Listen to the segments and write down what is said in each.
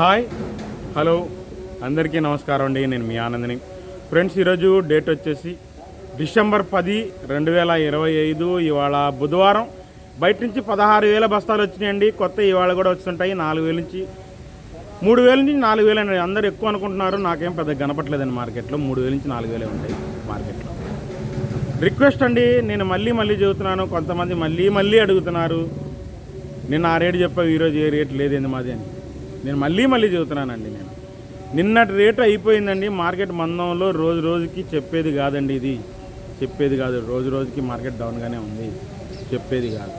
Hi. Hello. అందరికీ నమస్కారం అండి. నేను మీ ఆనందని. ఫ్రెండ్స్ ఈరోజు డేట్ వచ్చేసి డిసెంబర్ పది రెండు వేల ఇరవై ఐదు. ఇవాళ బుధవారం. బయట నుంచి పదహారు వేల బస్తాలు వచ్చినాయండి. కొత్త ఇవాళ కూడా వస్తుంటాయి. నాలుగు వేల నుంచి మూడు వేల నుంచి నాలుగు వేలు అండి అందరు ఎక్కువ అనుకుంటున్నారు. నాకేం పెద్ద కనపట్లేదండి మార్కెట్లో. మూడు వేల నుంచి నాలుగు వేలే ఉంటాయి మార్కెట్లో. రిక్వెస్ట్ అండి. నేను మళ్ళీ మళ్ళీ చెబుతున్నాను. కొంతమంది మళ్ళీ మళ్ళీ అడుగుతున్నారు. నిన్న ఆ రేటు చెప్పావు. ఈరోజు ఏ రేటు లేదేంది మాది అని. నేను మళ్ళీ మళ్ళీ చెబుతున్నానండి నేను. నిన్నటి రేటు అయిపోయిందండి మార్కెట్ మందంలో రోజు రోజుకి చెప్పేది కాదండి ఇది. చెప్పేది కాదు రోజు రోజుకి మార్కెట్ డౌన్గానే ఉంది. చెప్పేది కాదు.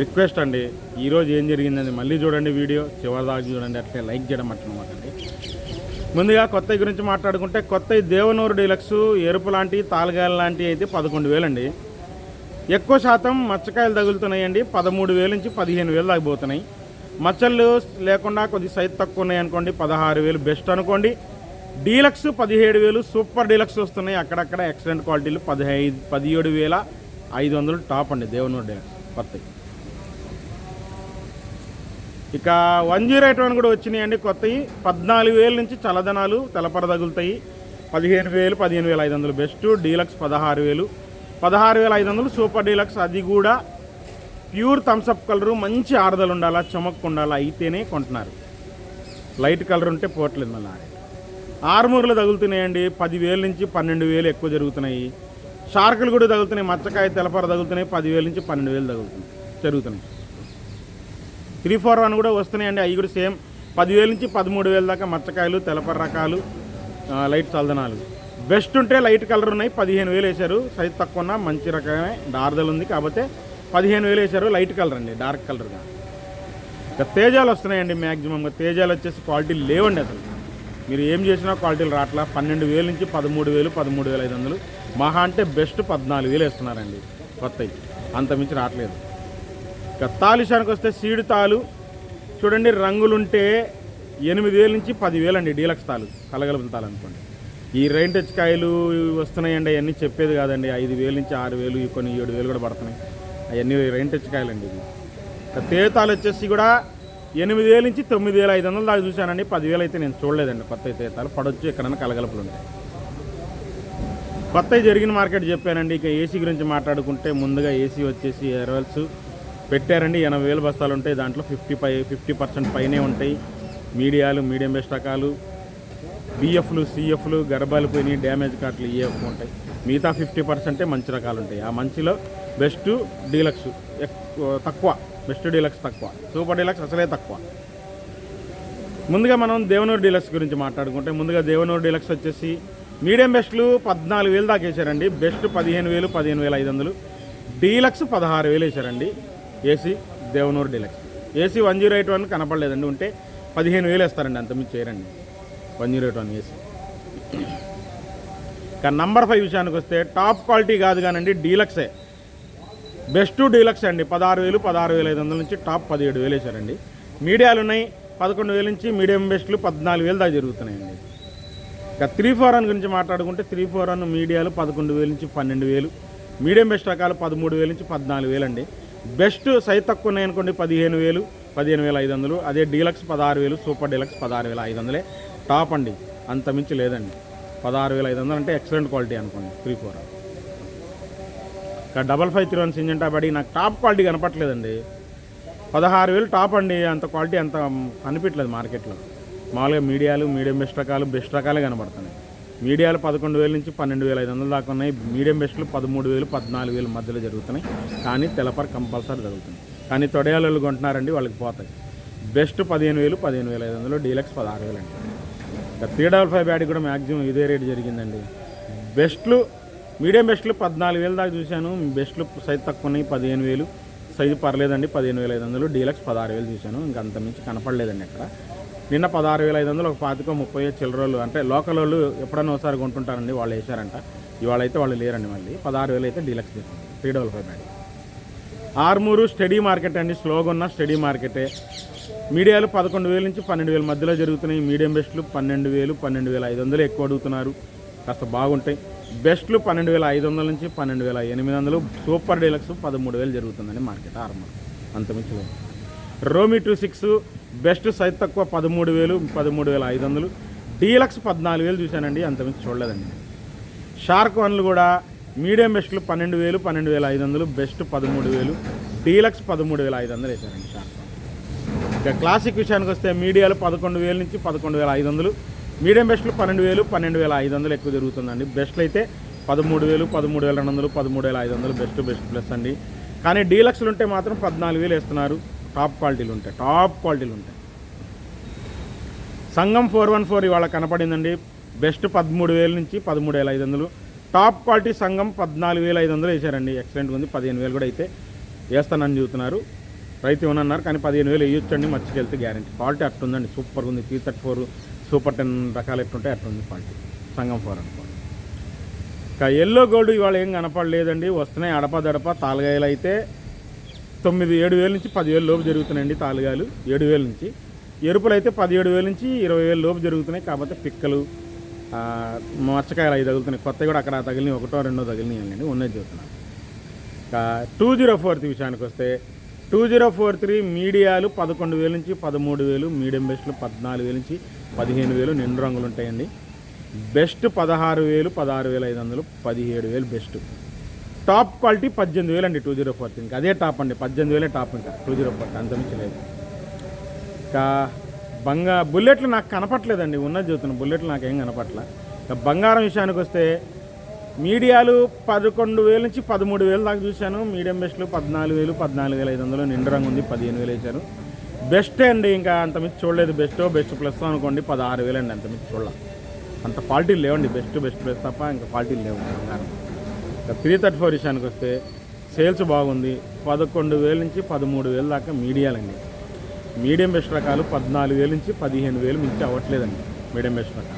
రిక్వెస్ట్ అండి ఈరోజు ఏం జరిగిందని మళ్ళీ చూడండి వీడియో చివరిదాకా చూడండి అట్లే లైక్ చేయడం అట్లనమాటండి ముందుగా కొత్త గురించి మాట్లాడుకుంటే కొత్త దేవనూరు డీలక్స్ ఎరుపు లాంటి తాలగాయలు లాంటివి అయితే పదకొండు వేలండి. ఎక్కువ శాతం మచ్చకాయలు తగులుతున్నాయండి పదమూడు వేల నుంచి పదిహేను వేలు తగ్గిపోతున్నాయి మచ్చలు లేకుండా కొద్ది సైజ్ తక్కువ ఉన్నాయి అనుకోండి పదహారు వేలు బెస్ట్ అనుకోండి. డీలక్స్ పదిహేడు వేలు సూపర్ డీలక్స్ వస్తున్నాయి. అక్కడక్కడ ఎక్సలెంట్ క్వాలిటీలు పదిహైదు పదిహేడు వేల ఐదు వందలు టాప్ అండి దేవనూరు డీలక్స్ కొత్తవి. ఇక వన్ జీరో ఎయిట్ వన్ కూడా వచ్చినాయండి కొత్తవి. పద్నాలుగు వేల నుంచి చల్లదనాలు తెలపర తగులుతాయి. పదిహేను వేలు పదిహేను వేల ఐదు వందలు బెస్ట్. డీలక్స్ పదహారు వేలు. పదహారు వేల ఐదు వందలు సూపర్ డీలక్స్ అది కూడా ప్యూర్ థమ్స్అప్ కలరు మంచి ఆరదలు ఉండాలా చమక్కు ఉండాలా అయితేనే కొంటున్నారు. లైట్ కలర్ ఉంటే పోవట్లేదు మళ్ళీ. ఆరుమూరలు తగులుతున్నాయండి. పదివేల నుంచి పన్నెండు వేలు ఎక్కువ జరుగుతున్నాయి. షార్కులు కూడా తగులుతున్నాయి. మచ్చకాయ తెలపర తగులుతున్నాయి. పదివేల నుంచి పన్నెండు వేలు తగులుతున్నాయి. జరుగుతున్నాయి. త్రీ ఫోర్ వన్ కూడా వస్తున్నాయండి. అవి కూడా సేమ్. పదివేల నుంచి పదమూడు వేల దాకా మచ్చకాయలు తెలపర రకాలు లైట్ చల్దనాలు. బెస్ట్ ఉంటే లైట్ కలర్ ఉన్నాయి. పదిహేను వేలు వేశారు. సైజ్ తక్కువ ఉన్న మంచి రకమే డార్దల్ ఉంది. కాకపోతే పదిహేను వేలు వేశారు లైట్ కలర్ అండి డార్క్ కలర్గా ఇక తేజాలు వస్తున్నాయండి మ్యాక్సిమంగా తేజాలు వచ్చేసి క్వాలిటీ లేవండి అసలు. మీరు ఏం చేసినా క్వాలిటీలు రావట్లా. పన్నెండు వేలు నుంచి పదమూడు వేలు పదమూడు వేల ఐదు వందలు. మహా అంటే బెస్ట్ పద్నాలుగు వేలు వేస్తున్నారండి కొత్తవి. అంతమించి రావట్లేదు. ఇక తాలు వస్తే సీడు తాలు. చూడండి రంగులుంటే ఎనిమిది వేల నుంచి పదివేలు అండి డీలక్స్ తాలు కలగలుపు తాలు అనుకోండి. ఈ రైన్ టచ్ కాయలు వస్తున్నాయండి అవన్నీ చెప్పేది కాదండి. ఐదు వేలు నుంచి ఆరు వేలు కొన్ని ఏడు వేలు కూడా పడుతున్నాయి. అవన్నీ రైన్ టచ్ కాయలండి ఇవి. తేతాలు వచ్చేసి కూడా ఎనిమిది వేల నుంచి తొమ్మిది వేల ఐదు వందలు దాకా చూశానండి. పదివేలు అయితే నేను చూడలేదండి కొత్త తేతాలు. పడవచ్చు ఎక్కడైనా కలగలుపులు ఉంటాయి కొత్త జరిగిన మార్కెట్ చెప్పానండి. ఇక ఏసీ గురించి మాట్లాడుకుంటే ముందుగా ఏసీ వచ్చేసి ఎరవల్స్ పెట్టారండి. ఎనభై వేల బస్తాలు ఉంటాయి. దాంట్లో ఫిఫ్టీ పై ఫిఫ్టీ పర్సెంట్ పైనే ఉంటాయి. మీడియాలు మీడియం బెస్ట్ రకాలు బిఎఫ్లు సిఎఫ్లు గర్భాలు పోయినాయి డ్యామేజ్ కార్ట్లు ఈఎఫ్ ఉంటాయి. మిగతా ఫిఫ్టీ పర్సెంటే మంచి రకాలు ఉంటాయి. ఆ మంచిలో బెస్ట్ డీలక్స్ ఎక్కువ తక్కువ బెస్ట్ డీలక్స్ తక్కువ సూపర్ డీలక్స్ అసలే తక్కువ. ముందుగా మనం దేవనూరు డీలక్స్ గురించి మాట్లాడుకుంటే ముందుగా దేవనూరు డీలక్స్ వచ్చేసి మీడియం బెస్ట్లు పద్నాలుగు వేలు దాకా వేసారండి. బెస్ట్ పదిహేను వేలు పదిహేను వేల ఐదు వందలు. డీలక్స్ పదహారు వేలు వేసారండి AC Devanur deluxe. AC one zero eight one కనపడలేదండి ఉంటే పదిహేను వేలు వేస్తారండి అంతమించి చేయరండి. One zero eight one AC ఇక నంబర్ ఫైవ్ విషయానికి వస్తే టాప్ క్వాలిటీ కాదు కానండి డీలక్సే బెస్ట్ డీలక్స్ అండి. పదహారు వేలు పదహారు వేల ఐదు వందల నుంచి టాప్ పదిహేడు వేలు వేశారండి. మీడియాలు ఉన్నాయి పదకొండు వేల నుంచి మీడియం బెస్ట్లు పద్నాలుగు వేలు దాకా జరుగుతున్నాయండి. ఇక త్రీ ఫోర్ వన్ గురించి మాట్లాడుకుంటే త్రీ ఫోర్ వన్ మీడియాలు పదకొండు వేల నుంచి పన్నెండు వేలు మీడియం బెస్ట్ రకాలు పదమూడు వేల నుంచి పద్నాలుగు వేలు అండి. బెస్ట్ సైజ్ తక్కువ ఉన్నాయనుకోండి పదిహేను వేలు పదిహేను వేల ఐదు వందలు. అదే డీలక్స్ పదహారు వేలు సూపర్ డీలక్స్ పదహారు వేల ఐదు వందలే. టాప్ అండి. అంత మించి లేదండి. పదహారు వేల ఐదు వందలు అంటే ఎక్సలెంట్ క్వాలిటీ అనుకోండి. Three four. ఇక్కడ డబల్ ఫైవ్ త్రీ వన్ సింజన్ టాప్ అడి నాకు టాప్ క్వాలిటీ కనపట్లేదండి పదహారు వేలు టాప్ అండి. అంత క్వాలిటీ అంత కనిపించలేదు మార్కెట్లో. మామూలుగా మీడియాలు మీడియం బెస్ట్ రకాలు బెస్ట్ రకాలే కనబడుతున్నాయి మీడియాలు పదకొండు వేల నుంచి పన్నెండు వేల ఐదు వందలు దాకా ఉన్నాయి. మీడియం బెస్ట్లు పదమూడు వేలు పద్నాలుగు వేలు మధ్యలో జరుగుతున్నాయి. కానీ తెలపర కంపల్సరీ జరుగుతుంది. కానీ తొడయాలు కొంటున్నారండి వాళ్ళకి పోతాయి. బెస్ట్ పదిహేను వేలు పదిహేను వేల ఐదు వందలు డీలక్స్ పదహారు వేలు అండి త్రీ డబల్ ఫైవ్ బ్యాట్ కూడా మ్యాక్సిమం ఇదే రేట్ జరిగిందండి. బెస్ట్లు మీడియం బెస్ట్లు పద్నాలుగు వేలు దాకా చూశాను. బెస్ట్లు సైజ్ తక్కువ ఉన్నాయి పదిహేను వేలు. సైజు పర్లేదండి పదిహేను వేల ఐదు వందలు. డీలక్స్ పదహారు వేలు చూశాను. ఇంకా అంత మించి కనపడలేదండి అక్కడ. నిన్న పదహారు వేల ఐదు వందలు ఒక పాతిక ముప్పై చిల్లరోళ్ళు అంటే లోకల్ వాళ్ళు ఎప్పుడన్నా ఒకసారి కొంటుంటారండి వాళ్ళు వేశారంట. ఇవాళ అయితే వాళ్ళు లేరండి మళ్ళీ. పదహారు వేలు అయితే డీలక్స్ తీసుకుంది త్రీ డబల్ ఫైవ్ బ్యాట్ ఆర్మూరు స్టడీ మార్కెట్ అండి స్లోగా ఉన్న స్టడీ మార్కెటే. మీడియాలు పదకొండు వేల నుంచి పన్నెండు వేల మధ్యలో జరుగుతున్నాయి. మీడియం బెస్ట్లు పన్నెండు వేలు పన్నెండు వేల ఐదు వందలు ఎక్కువ అడుగుతున్నారు. కాస్త బాగుంటాయి. బెస్ట్లు పన్నెండు వేల ఐదు వందల నుంచి పన్నెండు వేల ఎనిమిది వందలు. సూపర్ డీలక్స్ పదమూడు వేలు జరుగుతుందండి మార్కెట్ ఆరంభం. అంతమించి రోమి టూ సిక్స్ బెస్ట్ సైజ్ తక్కువ పదమూడు వేలు పదమూడు వేల ఐదు వందలు. డీలక్స్ పద్నాలుగు వేలు చూశానండి అంతమించి చూడలేదండి. షార్క్ వన్లు కూడా మీడియం బెస్ట్లు పన్నెండు వేలు పన్నెండు వేల ఐదు వందలు. బెస్ట్ పదమూడు వేలు. డీలక్స్ పదమూడు వేల ఐదు వందలు వేశారండి షార్క్ వన్. ఇక క్లాసిక్ విషయానికి వస్తే మీడియాలు పదకొండు వేల నుంచి పదకొండు వేల ఐదు వందలు. మీడియం బెస్ట్లు పన్నెండు వేలు పన్నెండు వేల ఐదు వందలు ఎక్కువ జరుగుతుందండి. బెస్ట్లు అయితే పదమూడు వేలు పదమూడు వేల రెండు వందలు పదమూడు వేల ఐదు వందలు బెస్ట్ బెస్ట్ ప్లస్ అండి. కానీ డీలక్స్లు ఉంటే మాత్రం పద్నాలుగు వేలు వేస్తున్నారు. టాప్ క్వాలిటీలు ఉంటాయి టాప్ క్వాలిటీలు ఉంటాయి సంఘం ఫోర్ వన్ ఫోర్ ఇవాళ కనపడిందండి. బెస్ట్ పదమూడు వేల నుంచి పదమూడు వేల ఐదు వందలు. టాప్ క్వాలిటీ సంఘం పద్నాలుగు వేల ఐదు వందలు వేశారండి. ఎక్సలెంట్ ఉంది. పదిహేను వేలు కూడా అయితే వేస్తానని చెబుతున్నారు. రైతు ఇవ్వనన్నారు కానీ పదిహేను వేలు వేయొచ్చండి మర్చికెళ్తే గ్యారంటీ. క్వాలిటీ అట్టుందండి. సూపర్ ఉంది. Three thirty four super ten రకాలు ఎట్టుంటే అట్టుంది క్వాలిటీ సంగం ఫోర్ అనుకోండి ఇంకా ఎల్లో గోల్డ్ ఇవాళ ఏం కనపడలేదండి. వస్తున్నాయి అడప దడప. తాలుగాయలు అయితే తొమ్మిది ఏడు వేల నుంచి పదివేలు లోపు జరుగుతున్నాయండి తాలుగాయలు ఏడు వేల నుంచి. ఎరుపులు అయితే పదిహేడు వేల నుంచి ఇరవై వేల లోపు జరుగుతున్నాయి. కాకపోతే పిక్కలు మచ్చకాయలు అవి తగులుతున్నాయి. కొత్తవి కూడా అక్కడ తగిలినాయి. ఒకటో రెండో తగిలినాయండి ఉన్నది చెబుతున్నాను ఇంకా టూ జీరో ఫోర్త్ విషయానికి వస్తే టూ జీరో ఫోర్ త్రీ మీడియాలు పదకొండు వేల నుంచి పదమూడు వేలు మీడియం బెస్ట్లు పద్నాలుగు వేల నుంచి పదిహేను వేలు నిండు రంగులు ఉంటాయండి. బెస్ట్ పదహారు వేలు పదహారు వేల ఐదు వందలు పదిహేడు వేలు బెస్ట్. టాప్ క్వాలిటీ పద్దెనిమిది వేలు అండి టూ జీరో ఫోర్ త్రీ ఇంకా. అదే టాప్ అండి పద్దెనిమిది వేలే టాప్ ఇంకా టూ జీరో ఫోర్ అంత లేదు ఇంకా బంగా బుల్లెట్లు నాకు కనపట్లేదండి ఉన్నది చెబుతున్నాను బుల్లెట్లు నాకేం కనపట్ల. ఇక బంగారం విషయానికి వస్తే మీడియాలు పదకొండు వేల నుంచి పదమూడు వేలు దాకా చూశాను. మీడియం బెస్ట్లు పద్నాలుగు వేలు పద్నాలుగు వేల ఐదు వందలు నిండు రంగు ఉంది పదిహేను వేలు వేశారు బెస్ట్ అండి ఇంకా అంత మించి చూడలేదు. బెస్ట్ బెస్ట్ ప్లస్ అనుకోండి పదహారు వేలు అండి అంత మించి చూడాలి. అంత క్వాలిటీలు లేవండి. బెస్ట్ బెస్ట్ ప్లస్ తప్ప ఇంకా క్వాలిటీలు లేవు. ఇంకా త్రీ థర్టీ ఫోర్ విషయానికి వస్తే సేల్స్ బాగుంది. పదకొండు వేల నుంచి పదమూడు వేలు దాకా మీడియాలండి. మీడియం బెస్ట్ రకాలు పద్నాలుగు వేల నుంచి పదిహేను వేలు మించి అవ్వట్లేదండి. మీడియం బెస్ట్ రకాలు.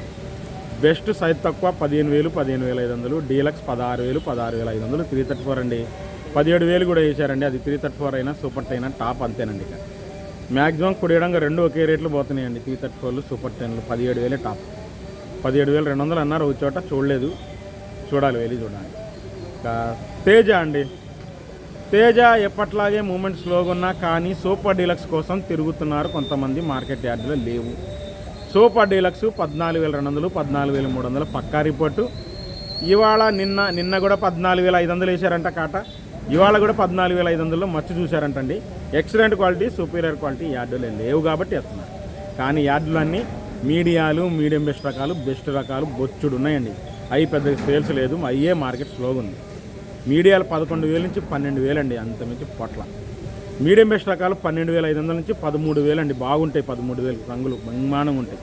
బెస్ట్ సైజ్ తక్కువ పదిహేను వేలు పదిహేను వేల ఐదు వందలు. డీలక్స్ పదహారు వేలు పదహారు వేల ఐదు వందలు. త్రీ థర్టీ ఫోర్ అండి. పదిహేడు వేలు కూడా వేశారండి అది త్రీ థర్టీ ఫోర్ అయినా సూపర్ అయినా టాప్ అంతేనండి ఇక. మ్యాక్సిమం కుడియడంగా రెండు ఒకే రేట్లు పోతున్నాయండి. త్రీ థర్టీ ఫోర్లు సూపర్ టెన్లు పదిహేడు వేలే టాప్. పదిహేడు వేలు రెండు వందలు అన్నారు. ఒక చోట చూడలేదు. చూడాలి వెళ్ళి చూడాలి. ఇంకా తేజ అండి. తేజ ఎప్పట్లాగే మూమెంట్ స్లోగా ఉన్నా కానీ సూపర్ డీలక్స్ కోసం తిరుగుతున్నారు కొంతమంది మార్కెట్ యార్డులో లేవు. సూపర్ డీలక్స్ పద్నాలుగు వేల రెండు వందలు పద్నాలుగు వేల మూడు వందలు పక్కా రిపోర్టు. ఇవాళ నిన్న నిన్న కూడా పద్నాలుగు వేల ఐదు వందలు వేశారంట కాట. ఇవాళ కూడా పద్నాలుగు వేల ఐదు వందల్లో మచ్చు చూశారంటండి. ఎక్సలెంట్ క్వాలిటీ సూపీరియర్ క్వాలిటీ యార్డులే లేవు కాబట్టి వేస్తున్నారు. కానీ యార్డులు అన్నీ మీడియాలు మీడియం బెస్ట్ రకాలు బెస్ట్ రకాలు బొచ్చుడు ఉన్నాయండి. అవి పెద్ద సేల్స్ లేదు అయ్యే మార్కెట్ స్లోగా ఉంది. మీడియాలు పదకొండు వేల నుంచి పన్నెండు వేలు అండి అంతమించి పొట్ల. మీడియం బెస్ట్ రకాలు పన్నెండు వేల ఐదు వందల నుంచి పదమూడు వేలు అండి. బాగుంటాయి పదమూడు వేలు రంగులు. బ్రహ్మాండంగా ఉంటాయి.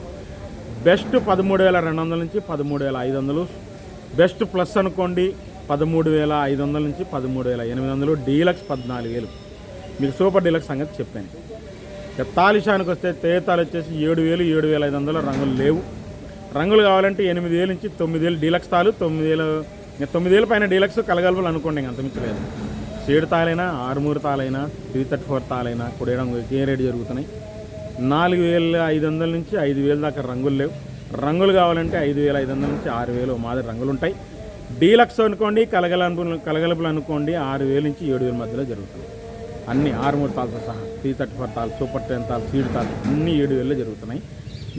బెస్ట్ పదమూడు వేల రెండు వందల నుంచి పదమూడు వేల ఐదు వందలు. బెస్ట్ ప్లస్ అనుకోండి పదమూడు వేల ఐదు వందల నుంచి పదమూడు వేల ఎనిమిది వందలు. డీలక్స్ పద్నాలుగు వేలు. మీకు సూపర్ డీలక్స్ సంగతి చెప్పాను. ఇక తాలిషానికి వస్తే తేతాలు వచ్చేసి ఏడు వేలు ఏడు వేల ఐదు వందల రంగులు లేవు. రంగులు కావాలంటే ఎనిమిది వేలు నుంచి తొమ్మిది వేలు డీలక్స్ తాలు. తొమ్మిది వేలు తొమ్మిది వేల పైన డీలక్స్ కలగలుపులు అనుకోండి ఇంకా అంతమించి ఏడు తాలైనా ఆరుమూరు తాలైనా త్రీ థర్టీ ఫోర్ తాలైనా కొడేయడం ఏ రేటు జరుగుతున్నాయి? నాలుగు వేల ఐదు వందల నుంచి ఐదు వేల దాకా రంగులు లేవు. రంగులు కావాలంటే ఐదు వేల ఐదు వందల నుంచి ఆరు వేలు మాదిరి రంగులు ఉంటాయి. డీలక్స్ అనుకోండి కలగల కలగలుపులు అనుకోండి ఆరు వేల నుంచి ఏడు వేల మధ్యలో జరుగుతుంది అన్ని ఆరుమూరు తాలతో తాళ్ళతో సహా త్రీ థర్టీ ఫోర్ తాళ్ళు సూపర్ టెన్ తాళ్ళు సీడ్ తాళ్ళు అన్నీ ఏడు వేలలో జరుగుతున్నాయి.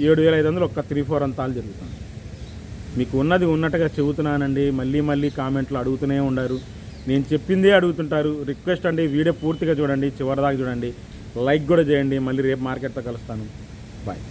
ఏడు వేల ఐదు వందలు ఒక్క త్రీ ఫోర్ అంతాలు జరుగుతున్నాయి. జరుగుతుంది మీకు ఉన్నది ఉన్నట్టుగా చెబుతున్నానండి. మళ్ళీ మళ్ళీ కామెంట్లు అడుగుతూనే ఉండారు నేను చెప్పిందే అడుగుతుంటారు. రిక్వెస్ట్ అండి వీడియో పూర్తిగా చూడండి చివరిదాకా చూడండి. లైక్ కూడా చేయండి. మళ్ళీ రేపు మార్కెట్తో కలుస్తాను. బాయ్.